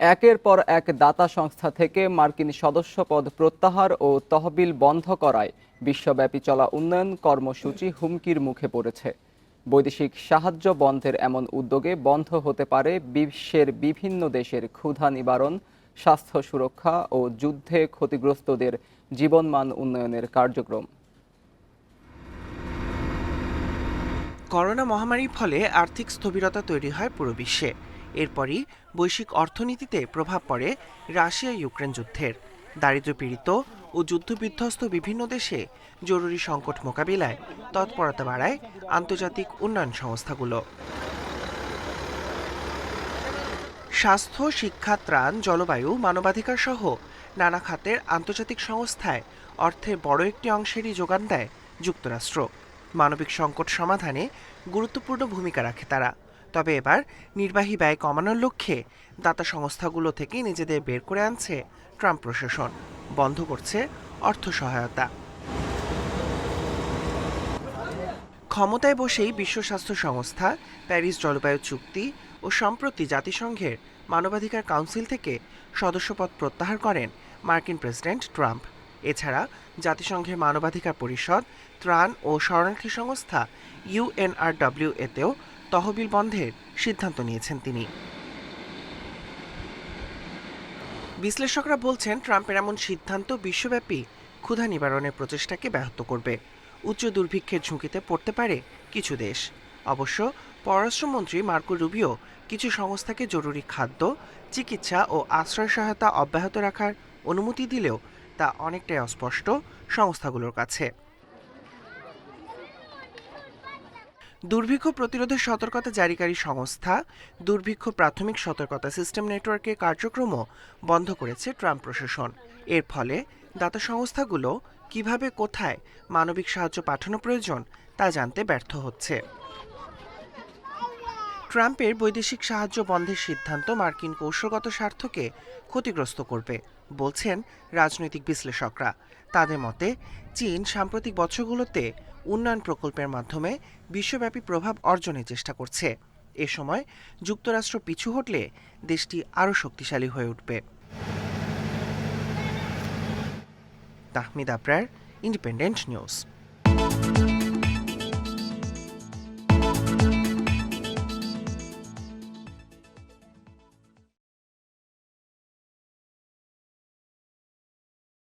একের পর এক দাতা সংস্থা থেকে মার্কিন সদস্যপদ প্রত্যাহার ও তহবিল বন্ধ করায় বিশ্বব্যাপী চলা উন্নয়ন কর্মসূচি হুমকির মুখে পড়েছে। বৈদেশিক সাহায্য বন্ধের এমন উদ্যোগে বন্ধ হতে পারে বিশ্বের বিভিন্ন দেশের ক্ষুধা নিবারণ, স্বাস্থ্য সুরক্ষা ও যুদ্ধে ক্ষতিগ্রস্তদের জীবনমান উন্নয়নের কার্যক্রম। করোনা মহামারীর ফলে আর্থিক স্থবিরতা তৈরি হয় পুরো বিশ্বে। এরপরই বৈশ্বিক অর্থনীতিতে প্রভাব পড়ে রাশিয়া ইউক্রেন যুদ্ধের। দারিদ্র্যপীড়িত ও যুদ্ধবিধ্বস্ত বিভিন্ন দেশে জরুরি সংকট মোকাবিলায় তৎপরতা বাড়ায় আন্তর্জাতিক উন্নয়ন সংস্থাগুলো। স্বাস্থ্য, শিক্ষা, ত্রাণ, জলবায়ু মানবাধিকার সহ নানা খাতের আন্তর্জাতিক সংস্থায় অর্থের বড় একটি অংশেরই যোগান দেয় যুক্তরাষ্ট্র। মানবিক সংকট সমাধানে গুরুত্বপূর্ণ ভূমিকা রাখে তারা। তবে এবার নির্বাহী ব্যয় কমানোর লক্ষ্যে দাতা সংস্থাগুলো থেকে নিজেদের বের করে আনছে ট্রাম্প প্রশাসন। বন্ধ করছে অর্থ সহায়তা। ক্ষমতায় বসেই বিশ্ব স্বাস্থ্য সংস্থা, প্যারিস জলবায়ু চুক্তি ও সম্প্রতি জাতিসংঘের মানবাধিকার কাউন্সিল থেকে সদস্যপদ প্রত্যাহার করেন মার্কিন প্রেসিডেন্ট ট্রাম্প। এছাড়া জাতিসংঘের মানবাধিকার পরিষদ, ত্রাণ ও শরণার্থী সংস্থা ইউএনআরডব্লিউ এতেও তহবিল বন্ধের সিদ্ধান্ত নিয়েছেন তিনি। বিশ্লেষকরা বলছেন, ট্রাম্পের এমন সিদ্ধান্ত বিশ্বব্যাপী ক্ষুধা নিবারণের প্রচেষ্টাকে ব্যাহত করবে। উচ্চ দুর্ভিক্ষের ঝুঁকিতে পড়তে পারে কিছু দেশ। অবশ্য পররাষ্ট্রমন্ত্রী মার্কো রুবিও কিছু সংস্থাকে জরুরি খাদ্য, চিকিৎসা ও আশ্রয় সহায়তা অব্যাহত রাখার অনুমতি দিলেও তা অনেকটাই অস্পষ্ট সংস্থাগুলোর কাছে। দুর্ভিক্ষ প্রতিরোধের সতর্কতা জারিকারী সংস্থা, দুর্ভিক্ষ প্রাথমিক সতর্কতা সিস্টেম নেটওয়ার্কের কার্যক্রমও বন্ধ করেছে ট্রাম্প প্রশাসন। এর ফলে দাতা সংস্থাগুলো কীভাবে কোথায় মানবিক সাহায্য পাঠানো প্রয়োজন তা জানতে ব্যর্থ হচ্ছে। ট্রাম্পের বৈদেশিক সাহায্য বন্ধের সিদ্ধান্ত মার্কিন কৌশলগত স্বার্থকে ক্ষতিগ্রস্ত করবে। বলছেন রাজনৈতিক বিশ্লেষকরা। তাদের মতে, চীন সাম্প্রতিক বছরগুলোতে উন্নয়ন প্রকল্পের মাধ্যমে বিশ্বব্যাপী প্রভাব অর্জনের চেষ্টা করছে। এ সময় যুক্তরাষ্ট্র পিছু হটলে দেশটি আরও শক্তিশালী হয়ে উঠবে। তাহমিদ আপ্রার ইন্ডিপেন্ডেন্ট নিউজ।